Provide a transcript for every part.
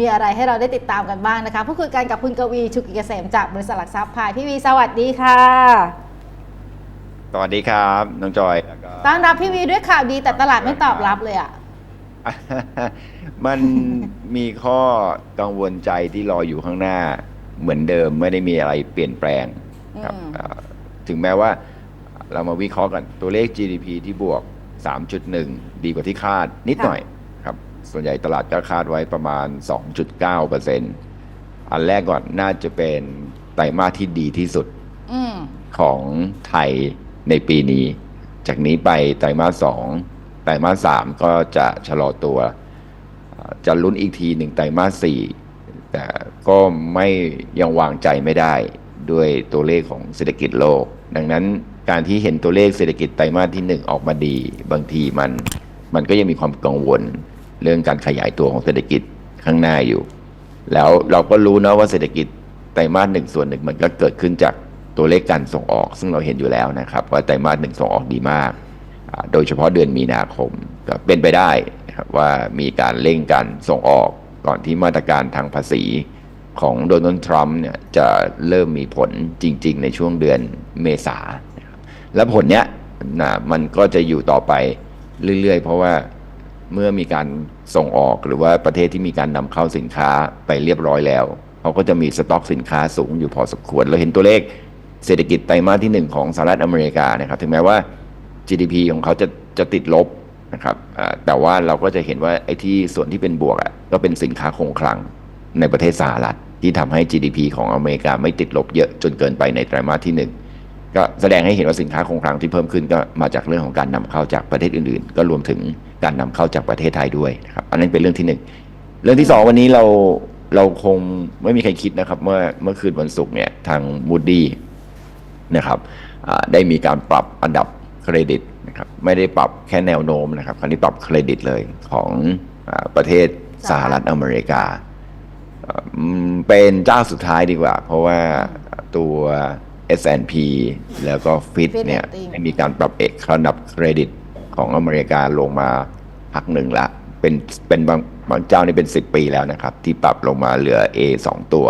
มีอะไรให้เราได้ติดตามกันบ้างนะคะพูดคุยกันกับคุณกวีชุกิเกษมจากบริษัทหลักทรัพย์พายพี่วีสวัสดีค่ะ สวัสดีครับน้องจอยแล้วก็ต้อนรับพี่วีด้วยข่าวดีแต่ตลาดไม่ตอบรับเลยอะมันมีข้อกังวลใจที่รออยู่ข้างหน้าเหมือนเดิมไม่ได้มีอะไรเปลี่ยนแปลงครับอืมเอ่อถึงแม้ว่าเรามาวิเคราะห์กันตัวเลข GDP ที่บวก 3.1 ดีกว่าที่คาดนิดหน่อยครับ ส่วนใหญ่ตลาดก็คาดไว้ประมาณ 2.9%อันแรกก่อนน่าจะเป็นไตรมาสที่ดีที่สุดอืมของไทยในปีนี้ จากนี้ไปไตรมาสสองไตรมาสสามก็จะชะลอตัวเอ่อจะลุ้นอีกทีหนึ่งไตรมาสสี่แต่ก็ไม่ยังวางใจไม่ได้ด้วยตัวเลขของเศรษฐกิจโลก ดังนั้นการที่เห็นตัวเลขเศรษฐกิจไตรมาสที่หนึ่งออกมาดี บางทีมันมันก็ยังมีความกังวล เรื่องการขยายตัวของเศรษฐกิจข้างหน้าอยู่ แล้วเราก็รู้นะว่าเศรษฐกิจไตรมาสหนึ่งส่วนหนึ่งมันก็เกิดขึ้นจากตัวเลขการส่งออก ซึ่งเราเห็นอยู่แล้วนะครับ ว่าไตรมาสหนึ่งส่งออกดีมาก โดยเฉพาะเดือนมีนาคมก็เป็นไปได้นะครับว่ามีการเร่งการส่งออกก่อนที่มาตรการทางภาษีของโดนัลด์ทรัมป์เนี่ยจะเริ่มมีผลจริง ๆ ในช่วงเดือนเมษา และผลเนี้ยนะมันก็จะอยู่ต่อไปเรื่อย ๆ เพราะว่า เมื่อมีการส่งออกหรือว่าประเทศที่มีการนำเข้าสินค้าไปเรียบร้อยแล้วเขาก็จะมีสต็อกสินค้าสูงอยู่พอสมควรเราเห็นตัวเลขเศรษฐกิจไตรมาสที่หนึ่งของสหรัฐอเมริกานะครับ ถึงแม้ว่า GDP ของเขาจะจะติดลบนะครับแต่ว่าเราก็จะเห็นว่าไอ้ที่ส่วนที่เป็นบวกอะก็เป็นสินค้าคงคลังในประเทศสหรัฐที่ทำให้ GDP ของอเมริกาไม่ติดลบเยอะจนเกินไปในไตรมาสที่หนึ่งก็แสดงให้เห็นว่าสินค้าคงคลังที่เพิ่มขึ้นก็มาจากเรื่องของการนำเข้าจากประเทศอื่นๆ ก็รวมถึง การนำเข้าจากประเทศไทยด้วยนะครับ อันนั้นเป็นเรื่องที่หนึ่งเรื่องที่สองวันนี้เราเราคงไม่มีใครคิดนะครับ เมื่อเมื่อคืนวันศุกร์เนี่ยทางมูดดี้นะครับอ่าได้มีการปรับอันดับเครดิตนะครับไม่ได้ปรับแค่แนวโน้มนะครับคราวนี้ปรับเครดิตเลยของอาประเทศสหรัฐอเมริกาอืมเป็นเจ้าสุดท้ายดีกว่า เพราะว่าตัว S&P แล้วก็ฟิต Fitch เนี่ย Rating ได้มีการปรับเอกระดับเครดิต ของอเมริกาลงมาพักหนึ่งละ เป็นเป็นบางบางเจ้านี่เป็น 10 ปีแล้วนะครับ ที่ปรับลงมาเหลือ A 2 ตัว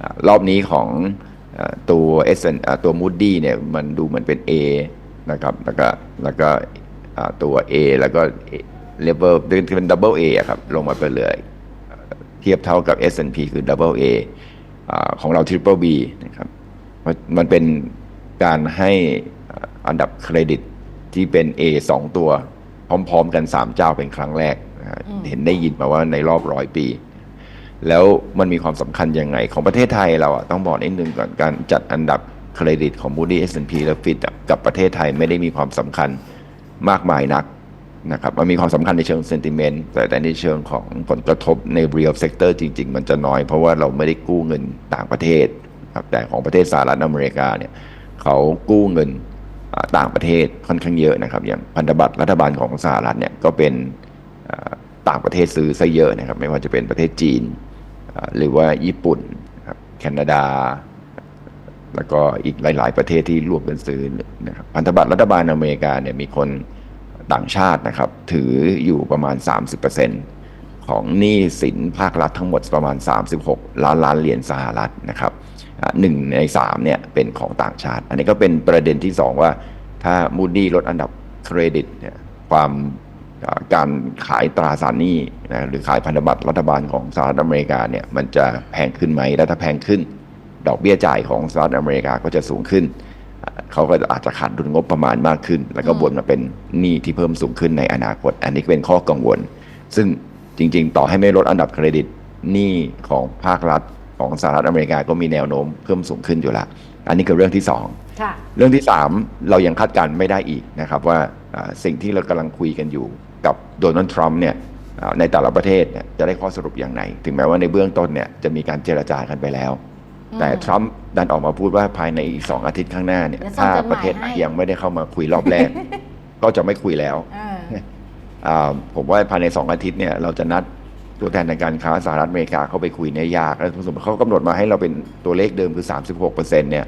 อรอบนี้ของอตัว S เอ่อตัว Moody เนี่ยมันดูเหมือนเป็น A นะครับแล้วก็แล้วก็ตัว A แล้วก็ level เป็น double A อะครับลงมาเป็นเหลือเทียบเท่ากับ S&P คือ Double A อของเรา Triple B นะครับมันเป็นการให้อันดับเครดิต ที่เป็น A 2 ตัว พร้อมๆกัน 3 เจ้าเป็นครั้งแรกนะฮะอืมเห็นได้ยินมาว่าในรอบร้อยปี แล้วมันมีความสำคัญยังไง ของประเทศไทยเราอะต้องบอกนิดนึงก่อนการจัดอันดับเครดิตของ Moody S&P และ Fitch อะกับประเทศไทยไม่ได้มีความสำคัญมากมายนักนะครับมันมีความสำคัญในเชิงเซนติเมนต์แต่แต่ในเชิงของผลกระทบใน real sector จริง ๆ มันจะน้อยเพราะว่าเราไม่ได้กู้เงินต่างประเทศครับแต่ของประเทศสหรัฐอเมริกาเนี่ยเขากู้เงินอ่า ต่างประเทศค่อนข้างเยอะนะครับอย่างพันธบัตรรัฐบาลของสหรัฐเนี่ยก็เป็นต่างประเทศซื้อซะเยอะนะครับไม่ว่าจะเป็นประเทศจีน หรือว่าญี่ปุ่นครับแคนาดา แล้วก็อีกหลาย ๆ ประเทศที่ร่วมกันซื้อนะครับพันธบัตรรัฐบาลอเมริกาเนี่ยมีคนต่างชาตินะครับถืออยู่ประมาณ 30% ของหนี้สินภาครัฐทั้งหมดประมาณ 36 ล้านล้านเหรียญสหรัฐนะครับหนึ่งในสามเนี่ยเป็นของต่างชาติ อันนี้ก็เป็นประเด็นที่สองว่า ถ้ามูดี้ลดอันดับเครดิตเนี่ยความการขายตราสารหนี้นะหรือขายพันธบัตรรัฐบาลของสหรัฐอเมริกาเนี่ยมันจะแพงขึ้นไหม และถ้าแพงขึ้น ดอกเบี้ยจ่ายของสหรัฐอเมริกาก็จะสูงขึ้น เขาก็อาจจะขาดดุลงบประมาณมากขึ้น แล้วก็อืมวนมาเป็นหนี้ที่เพิ่มสูงขึ้นในอนาคต อันนี้เป็นข้อกังวล ซึ่ง จริง ๆ ต่อให้ไม่ลดอันดับเครดิตหนี้ของภาครัฐของสหรัฐอเมริกาก็มีแนวโน้มเพิ่มสูงขึ้นอยู่แล้วอันนี้คือเรื่องที่สองค่ะเรื่องที่ 3 เรายังคาดการณ์ไม่ได้อีกนะครับว่าอ่าสิ่งที่เรากำลังคุยกันอยู่กับโดนัลด์ทรัมป์เนี่ยอ่าในแต่ละประเทศเนี่ยจะได้ข้อสรุปอย่างไรถึงแม้ว่าในเบื้องต้นเนี่ยจะมีการเจรจากันไปแล้วอืมแต่ทรัมป์ดันออกมาพูดว่าภายในอีกสองอาทิตย์ข้างหน้าเนี่ยเดี๋ยวส่งถ้าจดหมายประเทศไหนให้ยังไม่ได้เข้ามาคุยรอบแรก ก็จะไม่คุยแล้วอ่าอ่า ผมว่าภายในสองอาทิตย์เนี่ยเราจะนัดตัวแทนทางการค้าสหรัฐอเมริกาเข้าไปคุยเนี่ยยากแล้วสมมติเขากำหนดมาให้เราเป็นตัวเลขเดิมคือ 36%เนี่ย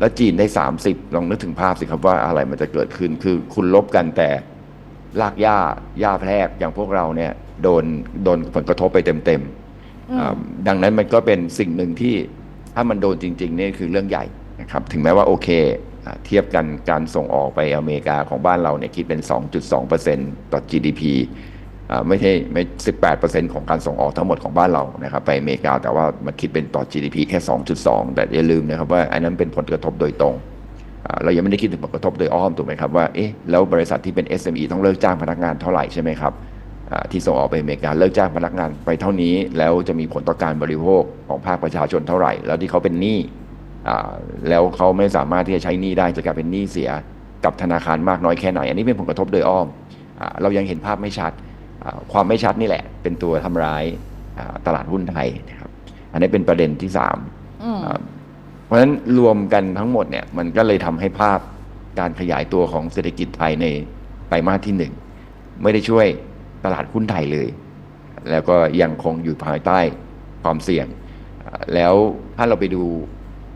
แล้วจีนได้ 30 ลองนึกถึงภาพสิครับว่าอะไรมันจะเกิดขึ้นคือคุณลบกันแต่ลากหญ้าหญ้าแพรกอย่างพวกเราเนี่ยโดนโดนผลกระทบไปเต็มๆอืมดังนั้นมันก็เป็นสิ่งหนึ่งที่ถ้ามันโดนจริงๆนี่คือเรื่องใหญ่ นะครับถึงแม้ว่าโอเคอเทียบกันการส่งออกไปอเมริกาของบ้านเราเนี่ยคิดเป็น 2.2%ต่อ GDP อไม่ใช่ไม่ 18%ของการส่งออกทั้งหมดของบ้านเรานะครับไปอเมริกาแต่ว่ามันคิดเป็นต่อ GDP แค่ 2.2 แต่อย่าลืมนะครับว่าอันนั้นเป็นผลกระทบโดยตรงเรายังไม่ได้คิดถึงผลกระทบโดยอ้อมถูกไหมครับว่าเอ๊ะแล้วบริษัทที่เป็น SME ต้องเลิกจ้างพนักงานเท่าไหร่ใช่ไหมครับที่ส่งออกไปอเมริกาเลิกจ้างพนักงานไปเท่านี้ แล้วจะมีผลต่อการบริโภคของภาคประชาชนเท่าไหร่ แล้วที่เขาเป็นหนี้ แล้วเขาไม่สามารถที่จะใช้หนี้ได้จะกลายเป็นหนี้เสียกับธนาคารมากน้อยแค่ไหน อันนี้เป็นผลกระทบโดยอ้อมอาเรายังเห็นภาพไม่ชัดอ่าความไม่ชัดนี่แหละ เป็นตัวทำร้ายอ่าตลาดหุ้นไทยนะครับ อันนี้เป็นประเด็นที่สามอืมอ่าเพราะฉะนั้นรวมกันทั้งหมดเนี่ยมันก็เลยทำให้ภาพการขยายตัวของเศรษฐกิจไทยในไตรมาสที่หนึ่งไม่ได้ช่วยตลาดหุ้นไทยเลย แล้วก็ยังคงอยู่ภายใต้ความเสี่ยงอ่าแล้วถ้าเราไปดู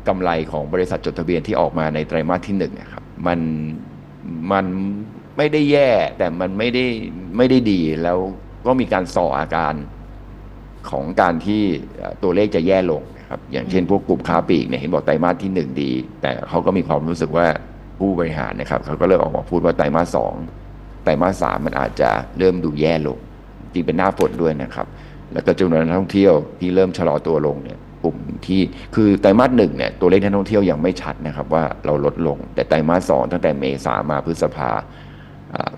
กำไรของบริษัทจดทะเบียนที่ออกมาในไตรมาสที่หนึ่งนะครับมันมันไม่ได้แย่แต่มันไม่ได้ไม่ได้ดีแล้วก็มีการส่ออาการของการที่ตัวเลขจะแย่ลงนะครับอย่างเช่นพวกกลุ่มค้าปลีกเนี่ยเห็นบอกไตรมาสที่หนึ่งดี แต่เขาก็มีความรู้สึกว่าผู้บริหารนะครับเขาก็เริ่มออกมาพูดว่าไตรมาสสองไตรมาสสามมันอาจจะเริ่มดูแย่ลงจริงเป็นหน้าฝนด้วยนะครับ แล้วก็จำนวนนักท่องเที่ยวที่เริ่มชะลอตัวลงเนี่ย ลุ่มที่คือไตรมาสหนึ่งเนี่ยตัวเลขนักท่องเที่ยวยังไม่ชัดนะครับว่าเราลดลง แต่ไตรมาสสองตั้งแต่เมษามาพฤษภา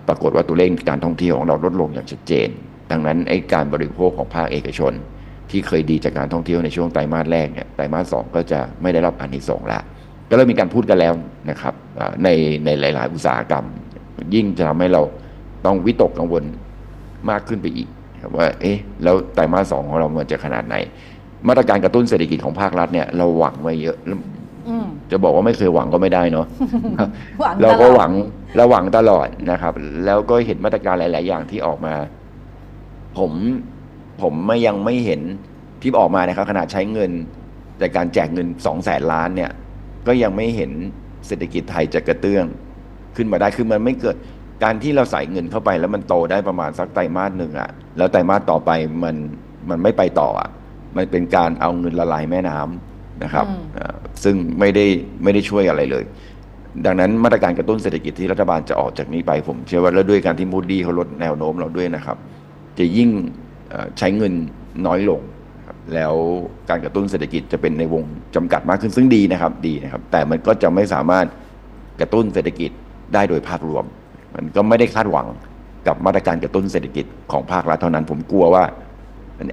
ปรากฏว่าตัวเลขการท่องเที่ยวของเราลดลงอย่างชัดเจน ดังนั้นไอ้การบริโภคของภาคเอกชน ที่เคยดีจากการท่องเที่ยวในช่วงไตรมาสแรกเนี่ยไตรมาสสองก็จะไม่ได้รับอานิสงส์แล้วก็เริ่มมีการพูดกันแล้วนะครับในในหลาย ๆ อุตสาหกรรม ยิ่งจะทำให้เราต้องวิตกกังวลมากขึ้นไปอีกว่าเอ๊ะแล้วไตรมาสสองของเรามันจะขนาดไหน มาตรการกระตุ้นเศรษฐกิจของภาครัฐเนี่ยเราหวังไว้เยอะ อืม จะบอกว่าไม่เคยหวังก็ไม่ได้เนาะ หวังเราก็ตลอดหวังเราหวังตลอดนะครับ แล้วก็เห็นมาตรการหลาย ๆ อย่างที่ออกมา ผมผมไม่ยังไม่เห็นที่ออกมานะครับขนาดใช้เงินในการแจกเงินสองแสนล้านเนี่ย ก็ยังไม่เห็นเศรษฐกิจไทยจะกระเตื้อง ขึ้นมาได้คือมันไม่เกิด การที่เราใส่เงินเข้าไปแล้วมันโตได้ประมาณสักไตรมาสหนึ่งอะแล้วไตรมาสต่อไปมันมันไม่ไปต่ออะ มันเป็นการเอาเงินละลายแม่น้ำนะครับอืมอ่าซึ่งไม่ได้ไม่ได้ช่วยอะไรเลย ดังนั้นมาตรการกระตุ้นเศรษฐกิจที่รัฐบาลจะออกจากนี้ไปผมเชื่อว่าแล้วด้วยการที่มูดดี้เขาลดแนวโน้มเราด้วยนะครับ จะยิ่งเอ่อใช้เงินน้อยลงนะครับแล้วการกระตุ้นเศรษฐกิจจะเป็นในวงจำกัดมากขึ้นซึ่งดีนะครับดีนะครับ แต่มันก็จะไม่สามารถกระตุ้นเศรษฐกิจได้โดยภาพรวม มันก็ไม่ได้คาดหวังกับมาตรการกระตุ้นเศรษฐกิจของภาครัฐเท่านั้น ผมกลัวว่า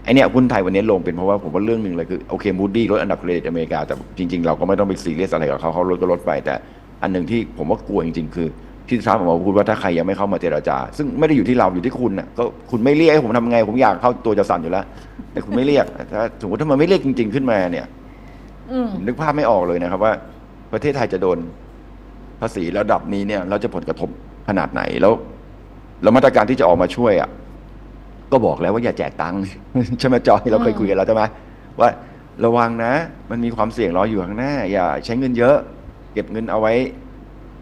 ไอเนี้ยหุ้นไทยวันนี้ลงเป็นเพราะว่าผมว่าเรื่องหนึ่งเลยคือโอเคมูดดี้ลดอันดับเครดิตอเมริกาแต่จริงๆ เราก็ไม่ต้องไปซีเรียสอะไรกับเขาเขาลดก็ลดไป แต่อันหนึ่งที่ผมว่ากลัวจริงๆ คือที่ทรัมป์ออกมาพูดว่าถ้าใครยังไม่เข้ามาเจรจา ซึ่งไม่ได้อยู่ที่เราอยู่ที่คุณน่ะก็คุณไม่เรียกให้ผมทำไงผมอยากเข้าตัวจะสั่นอยู่แล้ว แต่คุณไม่เรียกถ้าสมมติถ้ามันไม่เรียกจริง ๆขึ้นมาเนี่ยอืมผมนึกภาพไม่ออกเลยนะครับว่า ประเทศไทยจะโดนภาษีระดับนี้เนี่ย เราจะผลกระทบขนาดไหนแล้วแล้วมาตรการที่จะออกมาช่วยอะ ก็บอกแล้วว่าอย่าแจกตังค์ ใช่ไหมจอยเราเคยคุยกันแล้วใช่ไหมว่าระวังนะ มันมีความเสี่ยงรออยู่ข้างหน้า อย่าใช้เงินเยอะ เก็บเงินเอาไว้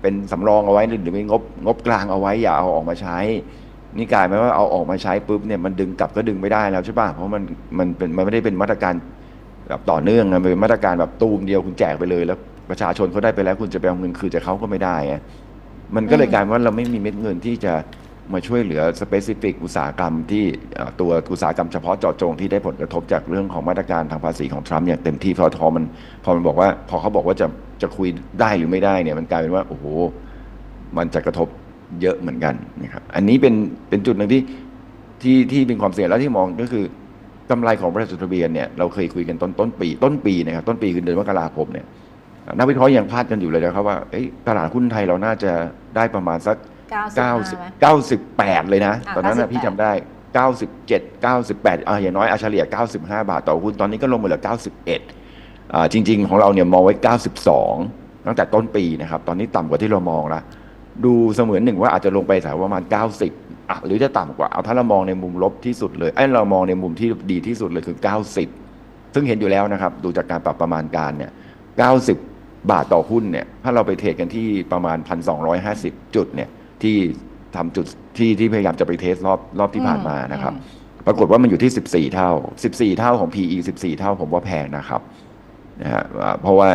เป็นสำรองเอาไว้หรือมีงบงบกลางเอาไว้อย่าเอาออกมาใช้ นี่กลายเป็นว่าเอาออกมาใช้ปุ๊บเนี่ยมันดึงกลับก็ดึงไม่ได้แล้วใช่ป่ะเพราะมันมันเป็นมันไม่ได้เป็นมาตรการแบบต่อเนื่องนะมันเป็นมาตรการแบบตูมเดียวคุณแจกไปเลยแล้ว ประชาชนเขาได้ไปแล้วคุณจะไปเอาเงินคืนจากเขาก็ไม่ได้ไงมันก็เลยอืมกลายเป็นว่าเราไม่มีเม็ดเงินที่จะ มาช่วยเหลือสเปซิฟิกอุตสาหกรรมที่ตัวอุตสาหกรรมเฉพาะเจาะจงที่ได้ผลกระทบจากเรื่องของมาตรการทางภาษีของทรัมป์อย่างเต็มที่พอทอมันพอมันบอกว่า พอเขาบอกว่าจะจะคุยได้หรือไม่ได้เนี่ยมันกลายเป็นว่าโอ้โหมันจะกระทบเยอะเหมือนกันนะครับอันนี้เป็นเป็นจุดหนึ่งที่ที่ที่เป็นความเสี่ยงแล้วที่มองก็คือกำไรของบริษัทจดทะเบียนเนี่ยเราเคยคุยกันต้นต้นปี ต้นปีนะครับต้นปีคือเดือนมกราคมเนี่ยนักวิเคราะห์ยังพลาดกันอยู่เลยนะครับว่าตลาดหุ้นไทยเราน่าจะได้ประมาณสัก 95ไหม90 98 เลยนะ อะตอนนั้นนะ98 พี่จำได้ 97 98อ่าอย่างน้อยอาเฉลี่ย 95 บาทต่อหุ้นตอนนี้ก็ลงมาเหลือ 91อ่าจริง ๆ ของเราเนี่ยมองไว้ 92 ตั้งแต่ต้นปีนะครับ ตอนนี้ต่ำกว่าที่เรามองแล้วดูเสมือนหนึ่งว่าอาจจะลงไปแถวประมาณ 90อะหรือจะต่ำกว่าเอาถ้าเรามองในมุมลบที่สุดเลยไอ้ยเรามองในมุมที่ดีที่สุดเลยคือ 90 ซึ่งเห็นอยู่แล้วนะครับ ดูจากการปรับประมาณการเนี่ย 90 บาทต่อหุ้นเนี่ย ถ้าเราไปเทรดกันที่ประมาณ 1,250 จุดเนี่ย ที่ทำจุดที่ที่พยายามจะไปเทสรอบรอบที่ผ่านมานะครับอืมปรากฏว่ามันอยู่ที่ 14 เท่า 14 เท่าของ PE 14 เท่าผมว่าแพงนะครับนะฮะอ่าเพราะว่า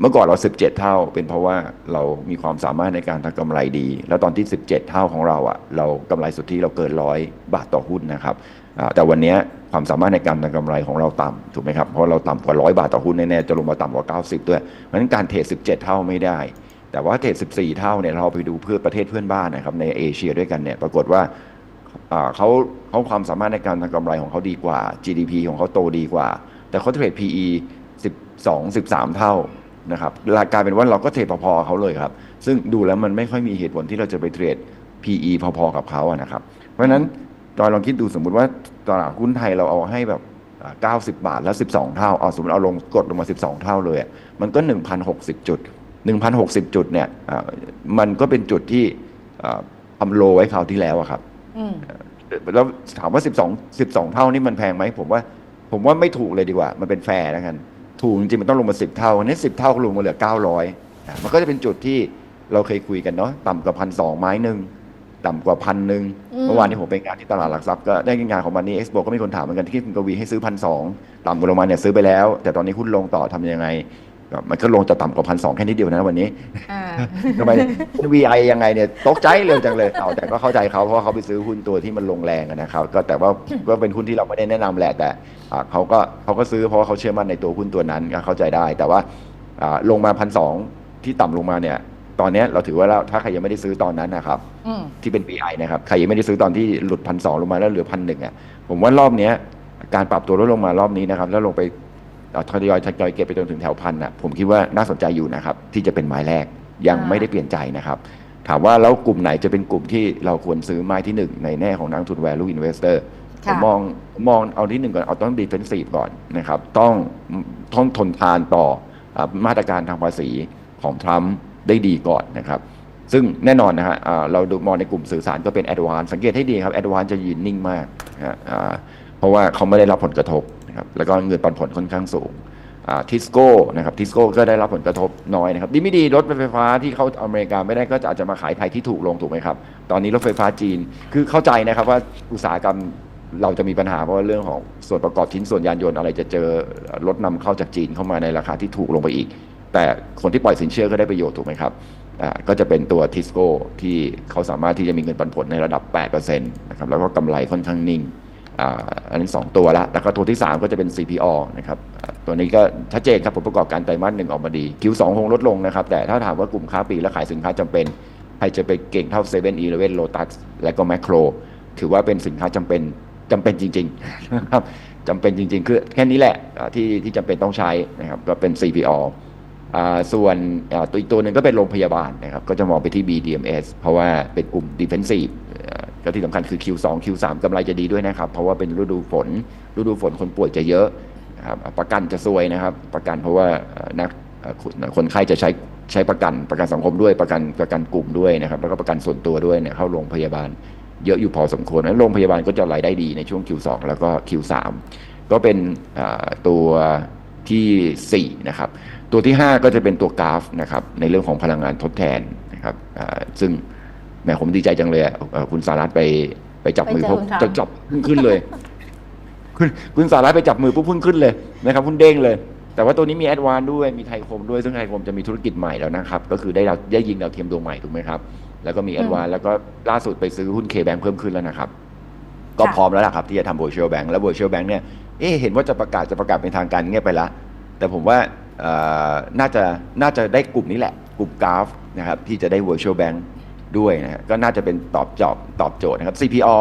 เมื่อก่อนเรา 17 เท่า เป็นเพราะว่าเรามีความสามารถในการทำกำไรดี แล้วตอนที่ 17 เท่าของเราอะเรากำไรสุทธิเราเกินร้อยบาทต่อหุ้นนะครับอ่าแต่วันเนี้ยความสามารถในการทำกำไรของเราต่ำถูกไหมครับ เพราะเราต่ำกว่าร้อยบาทต่อหุ้นแน่ๆจะลงมาต่ำกว่า 90 ด้วยเพราะฉะนั้นการเทรด17 เท่าไม่ได้ แต่ว่าเทรด14 เท่าเนี่ยเราไปดูเพื่อประเทศเพื่อนบ้านนะครับในเอเชียด้วยกันเนี่ยปรากฏว่าเขาเขาความสามารถในการทำกำไรของเขาดีกว่า GDP ของเขาโตดีกว่า แต่เขาเทรด PE 12 13 เท่านะครับกลายเป็นว่าเราก็เทรดพอๆเขาเลยครับ ซึ่งดูแล้วมันไม่ค่อยมีเหตุผลที่เราจะไปเทรด PE พอๆกับเขาอะนะครับ เพราะฉะนั้นตอนลองคิดดูสมมุติว่าตลาดหุ้นไทยเราเอาให้แบบ 90 บาทแล้ว 12 เท่าเอาสมมติเอาลงกดลงมา 12 เท่าเลย มันก็ 1,060 จุด 1,060 จุดเนี่ยอ่ามันก็เป็นจุดที่อ่าทำโลไว้คราวที่แล้วอะครับอืมแล้วถามว่า 12 12 เท่านี่มันแพงไหมผมว่า ผมว่าไม่ถูกเลยดีกว่า มันเป็นแฟร์แล้วกัน ถูกจริงๆมันต้องลงมา 10 เท่าอันนี้ 10 เท่าก็ลงมาเหลือ 900อะมันก็จะเป็นจุดที่เราเคยคุยกันเนาะต่ำกว่าพันสองไม้หนึ่งต่ำกว่าพันหนึ่งอืมเมื่อวานนี้ผมไปงานที่ตลาดหลักทรัพย์ก็ได้งานของมันนี่เอ็กซ์โปก็มีคนถามเหมือนกันที่คุณกวีให้ซื้อพันสองต่ำกว่าลงมาเนี่ยซื้อไปแล้ว แต่ตอนนี้หุ้นลงต่อทำยังไงก็ มันก็ลงจะต่ำกว่าพันสองแค่นิดเดียวนะวันนี้อ่าทำไม VI ยังไงเนี่ยตกใจเร็วจังเลยเอาแต่ก็เข้าใจเขาเพราะว่าเขาไปซื้อหุ้นตัวที่มันลงแรงอะนะครับ ก็แต่ว่าก็เป็นหุ้นที่เราไม่ได้แนะนำแหละแต่อ่าเขาก็เขาก็ซื้อเพราะว่าเขาเชื่อมั่นในตัวหุ้นตัวนั้นก็เข้าใจได้ แต่ว่าอ่าลงมาพันสองที่ต่ำลงมาเนี่ย ตอนเนี้ยเราถือว่าเราถ้าใครยังไม่ได้ซื้อตอนนั้นนะครับอืมที่เป็น VI นะครับใครยังไม่ได้ซื้อตอนที่หลุดพันสองลงมาแล้วเหลือพันหนึ่งอะผมว่ารอบเนี้ยการปรับตัวลดลงมารอบนี้นะครับ แล้วลงไปอ่า ทยอยทยอยเก็บไปจนถึงแถวพันอะผมคิดว่าน่าสนใจอยู่นะครับ ที่จะเป็นไม้แรกยังอ่าไม่ได้เปลี่ยนใจนะครับ ถามว่าแล้วกลุ่มไหนจะเป็นกลุ่มที่เราควรซื้อไม้ที่หนึ่งในแน่ของนักลงทุน value investor ผค่ะมมองมองเอาที่หนึ่งก่อนเอาต้อง defensive ก่อนนะครับต้องต้องทนทานต่ออ่ามาตรการทางภาษีของทรัมป์ได้ดีก่อนนะครับซึ่งแน่นอนนะฮะอ่าเราดูมองในกลุ่มสื่อสารก็เป็น a d v a n c e สังเกตให้ดีครับ a d v a n c e จะยืนนิ่งมากนะฮะอ่าเพราะว่าเขาไม่ได้รับผลกระทบ นะครับแล้วก็เงินปันผลค่อนข้างสูงทิสโก้นะครับทิสโก้ก็ได้รับผลกระทบน้อยนะครับดีไม่ดีรถไฟฟ้าที่เขาอเมริกาไม่ได้ก็จะอาจจะมาขายไทยที่ถูกลงถูกไหมครับ ตอนนี้รถไฟฟ้าจีนคือเข้าใจนะครับว่าอุตสาหกรรมเราจะมีปัญหาเพราะว่าเรื่องของส่วนประกอบชิ้นส่วนยานยนต์อะไรจะเจอรถนำเข้าจากจีนเข้ามาในราคาที่ถูกลงไปอีก แต่คนที่ปล่อยสินเชื่อก็ได้ประโยชน์ถูกไหมครับก็จะเป็นตัวทิสโก้ที่เขาสามารถที่จะมีเงินปันผลในระดับ8%นะครับแล้วก็กำไรค่อนข้างนิ่ง อันนี้ 2 ตัวละ แล้วก็ตัวที่ 3 ก็จะเป็น CPO นะครับ ตัวนี้ก็ชัดเจนครับผลประกอบการไตรมาสหนึ่งออกมาดี Q2 คงลดลงนะครับ แต่ถ้าถามว่ากลุ่มค้าปลีกและขายสินค้าจำเป็น ใครจะไปเก่งเท่า7 e เ e ่ e อ Lotus และก็ Macro ถือว่าเป็นสินค้าจำเป็นจำเป็นจริงๆนะครับจำเป็นจริง ๆ คือแค่นี้แหละที่ที่จำเป็นต้องใช้นะครับก็เป็น CPO ส่วนตัวอีกตัวหนึ่งก็เป็นโรงพยาบาลนะครับก็จะมองไปที่ BDMS เพราะว่าเป็นกลุ่ม defensive ็ที่สำคัญคือ Q2 Q3 กำไรจะดีด้วยนะครับ เพราะว่าเป็นฤดูฝน ฤดูฝนคนป่วยจะเยอะครับประกันจะซวยนะครับ ประกันเพราะว่านักคนไข้จะใช้ใช้ประกันประกันสังคมด้วยประกันประกันกลุ่มด้วยนะครับ แล้วก็ประกันส่วนตัวด้วยเนี่ยเข้าโรงพยาบาลเยอะอยู่พอสมควรนั้นโรงพยาบาลก็จะรายได้ดีในช่วง Q2 แล้วก็ Q3 ก็เป็นตัวทีสี่4นะครับตัวที่ 5 ก็จะเป็นตัวกราฟนะครับในเรื่องของพลังงานทดแทนนะครับซึ่ง มผมดีใจจังเลยอะเอ่อคุณสารัตไปไปจับมือไปเจอพวกคุณทรัมป์จะจับพุ่งขึ้นเลย คุณคุณสารัตไปจับมือปุ๊บพุ่งขึ้นเลยนะครับพุ่งเด้งเลย แต่ว่าตัวนี้มีแอดวานด้วยมีไทยคมด้วยซึ่งไทยคมจะมีธุรกิจใหม่แล้วนะครับ ก็คือได้ดาวได้ยิงดาวเทียมดวงใหม่ถูกไหมครับ แล้วก็มีแอดวานแล้วก็ล่าสุดไปซื้อหุ้นเคแบงเพิ่มขึ้นแล้วนะครับ ก็ค่ะพร้อมแล้วล่ะครับ ที่จะทำ virtual bank แล้ว virtual bank เนี่ยเอ๊ะเห็นว่าจะประกาศจะประกาศเป็นทางการเงียบไปละแต่ผมว่าเอ่อน่าจะน่าจะได้กลุ่มนี้แหละ กลุ่มกราฟนะครับที่จะได้ virtual bank ด้วยนะฮะก็น่าจะเป็นตอบจอบตอบโจทย์นะครับ CPO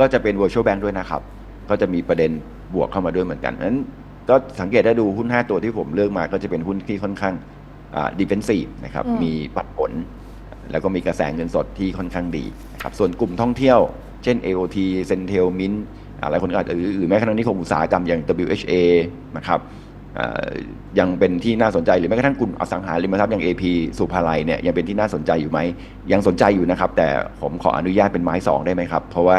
ก็จะเป็น virtual bank ด้วยนะครับ ก็จะมีประเด็นบวกเข้ามาด้วยเหมือนกันเพราะฉะนั้นก็สังเกตได้ดูหุ้น 5 ตัวที่ผมเลือกมาก็จะเป็นหุ้นที่ค่อนข้างอ่า defensive นะครับอืมมีปัดผล แล้วก็มีกระแสเงินสดที่ค่อนข้างดีนะครับส่วนกลุ่มท่องเที่ยว เช่น AOT Centel Mint อ่าหลายคนก็อาจจะหรือหรือแม้กระทั่งนิคมอุตสาหกรรมอย่าง WHA นะครับอ่า ยังเป็นที่น่าสนใจหรือแม้กระทั่งกลุ่มอสังหาริมทรัพย์อย่าง AP สุภาลัยเนี่ยยังเป็นที่น่าสนใจอยู่ไหมยังสนใจอยู่นะครับ แต่ผมขออนุญาตเป็นไม้สองได้ไหมครับ เพราะว่า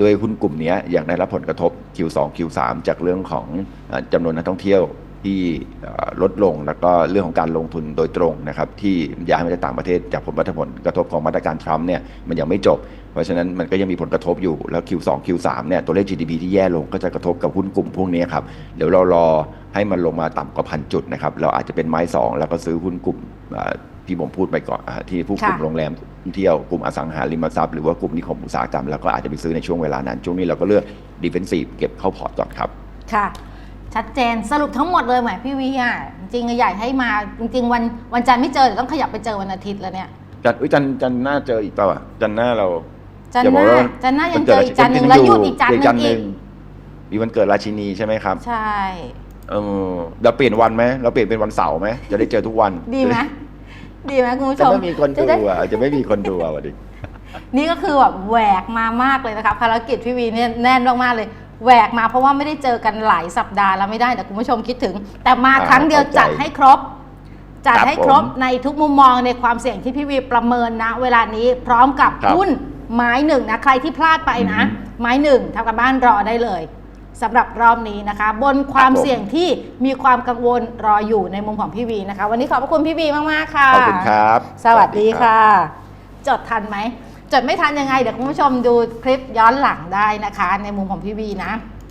ด้วยหุ้นกลุ่มนี้ยยังได้รับผลกระทบ Q2 Q3 จากเรื่องของอาจำนวนนักท่องเที่ยว ที่ลดลงแล้วก็เรื่องของการลงทุนโดยตรงนะครับที่ย้ายมาจากต่างประเทศจากผลผลกระทบของมาตรการทรัมป์เนี่ยมันยังไม่จบ เพราะฉะนั้นมันก็ยังมีผลกระทบอยู่แล้ว Q2 Q3 เนี่ยตัวเลข GDP ที่แย่ลงก็จะกระทบกับหุ้นกลุ่มพวกนี้ครับเดี๋ยวเรารอให้มันลงมาต่ำกว่าพันจุดนะครับเราอาจจะเป็นไม้สองแล้วก็ซื้อหุ้นกลุ่มที่ผมพูดไปก่อนที่ผู้กลุ่มโรงแรมท่องเที่ยวกลุ่มอสังหาริมทรัพย์หรือว่ากลุ่มนิคมอุตสาหกรรมแล้วก็อาจจะไปซื้อในช่วงเวลานั้นช่วงนี้เราก็เลือก defensive เก็บเข้าพอร์ตก่อนครับค่ะ ชัดเจนสรุปทั้งหมดเลยไหมพี่วีอะจริงๆอยากให้มาจริงๆวันวันจันทร์ไม่เจอเดี๋ยวต้องขยับไปเจอวันอาทิตย์แล้วเนี่ยจันอุ้ยจันจันหน้าเจออีกเปล่าอะจันหน้าเราจันทอย่าร์หบอกน้าว่าจันทร์หน้ายังวัเจออีกจันทร์หนึ่งแล้วหยุดอีกจันทร์หจันึ่งอีกมีวันเกิดราชินีใช่ไหมครับ ใช่เออเราเปลี่ยนวันไหมเราเปลี่ยนเป็นวันเสาร์ไหมจะได้เจอทุกวันดีไหมดีไหมคุณผู้ชจะมไม่มีคนจะดูได้อะจะไม่มีคนดูอะวันนี้นี่ก็คือแบบแหวกมามากเลยนะคะภารกิจพี่วีเนี่ยแน่นมากๆเลย แหวกมาเพราะว่าไม่ได้เจอกันหลายสัปดาห์แล้วไม่ได้แต่คุณผู้ชมคิดถึง แต่มาอ่าครั้งเดียวเข้าใจจัดให้ครบ จัดครับให้ครบผมในทุกมุมมองในความเสี่ยงที่พี่วีประเมินนะ เวลานี้พร้อมกับครับหุ้นไม้หนึ่งนะใครที่พลาดไปนะอืมไม้หนึ่งทำกันบ้านรอได้เลยสำหรับรอบนี้นะคะ บนความครับผมเสี่ยงที่มีความกังวลรออยู่ในมุมของพี่วีนะคะ วันนี้ขอบพระคุณพี่วีมาก ๆ ค่ะ ขอบคุณครับ สวัสดีรับค่ะ จดทันไหม จดไม่ทันยังไงเดี๋ยวคุณผู้ชมดูคลิปย้อนหลังได้นะคะ ในมุมของพี่วีนะ